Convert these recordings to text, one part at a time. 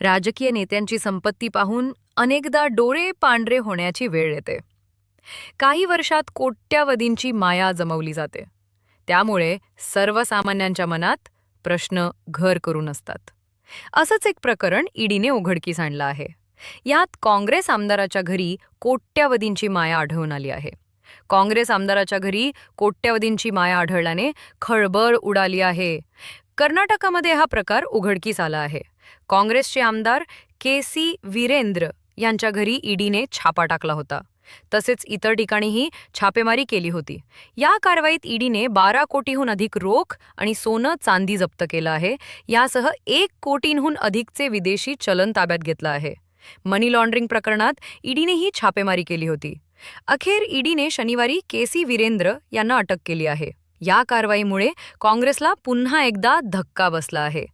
राजकीय नेत्यांची संपत्ती पाहून अनेकदा डोळे पांढरे होण्याची वेळ येते. काही वर्षात कोट्यावधींची माया जमवली जाते. त्यामुळे सर्वसामान्यांच्या मनात प्रश्न घर करून असतात असंच एक प्रकरण ईडीने उघडकीस आणलं आहे. यात काँग्रेस आमदाराच्या घरी कोट्यावधींची माया आढळून आली आहे. काँग्रेस आमदाराच्या घरी कोट्यावधींची माया आढळल्याने खळबळ उडाली आहे. कर्नाटकामध्ये हा प्रकार उघडकीस आला आहे. काँग्रेसचे आमदार के सी वीरेंद्र यांच्या घरी ईडीने छापा टाकला होता. तसेच इतर ठिकाणीही छापेमारी केली होती. या कारवाईत ईडीने बारा कोटीहून अधिक रोख आणि सोनं चांदी जप्त केलं आहे. यासह एक कोटींहून अधिकचे विदेशी चलन ताब्यात घेतलं आहे. मनी लॉन्ड्रिंग प्रकरणात ईडीनेही छापेमारी केली होती. अखेर ईडीने शनिवारी के सी वीरेंद्र यांना अटक केली आहे. या कारवाईमुळे काँग्रेसला पुन्हा एकदा धक्का बसला आहे.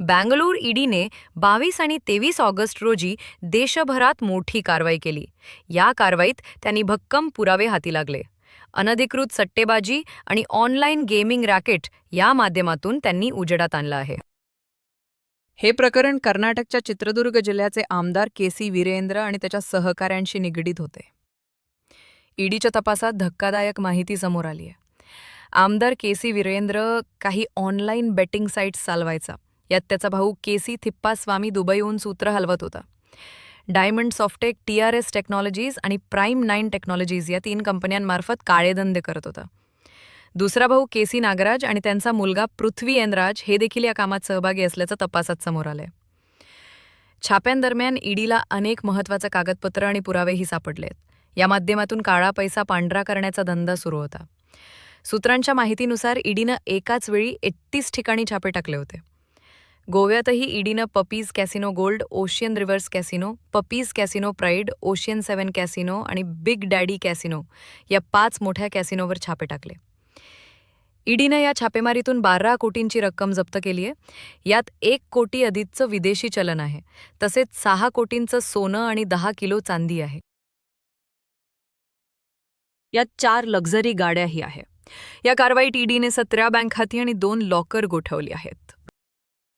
बँगलोर ईडीने बावीस आणि तेवीस ऑगस्ट रोजी देशभरात मोठी कारवाई केली. या कारवाईत त्यांनी भक्कम पुरावे हाती लागले. अनधिकृत सट्टेबाजी आणि ऑनलाईन गेमिंग रॅकेट या माध्यमातून त्यांनी उजेडात आणलं आहे. हे प्रकरण कर्नाटकच्या चित्रदुर्ग जिल्ह्याचे आमदार के सी वीरेंद्र आणि त्याच्या सहकाऱ्यांशी निगडीत होते. ईडीच्या तपासात धक्कादायक माहिती समोर आली आहे आमदार के सी वीरेंद्र काही ऑनलाईन बेटिंग साईट्स चालवायचा. यात त्याचा भाऊ के सी थिप्पास्वामी दुबईहून सूत्र हलवत होता. Diamond Softech T R S technologies आणि प्राईम नाईन टेक्नॉलॉजीज या तीन कंपन्यांमार्फत काळेधंदे करत होता. दुसरा भाऊ के सी नागराज आणि त्यांचा मुलगा पृथ्वी एनराज हे देखील या कामात सहभागी असल्याचं तपासात समोर आलंय. छाप्यांदरम्यान ईडीला अनेक महत्त्वाचं कागदपत्र आणि पुरावेही सापडलेत. या माध्यमातून काळा पैसा पांढरा करण्याचा धंदा सुरू होता. सूत्रांच्या माहितीनुसार ईडीनं एकाच वेळी एकतीस ठिकाणी छापे टाकले होते. गोव्यातही ईडीनं puppy's casino gold ocean rivers casino puppy's casino pride ocean seven casino आणि बिग डॅडी कॅसिनो या पाच मोठ्या कॅसिनोवर छापे टाकले. ईडीनं या छापेमारीतून बारा कोटींची रक्कम जप्त केली आहे. यात एक कोटी अधिकचं विदेशी चलन आहे. तसेच सहा कोटींचं सोनं आणि दहा किलो चांदी आहे. यात चार लक्झरी गाड्याही आहे. या कारवाईत ईडीने सतरा बँक खाती आणि दोन लॉकर गोठवली आहेत.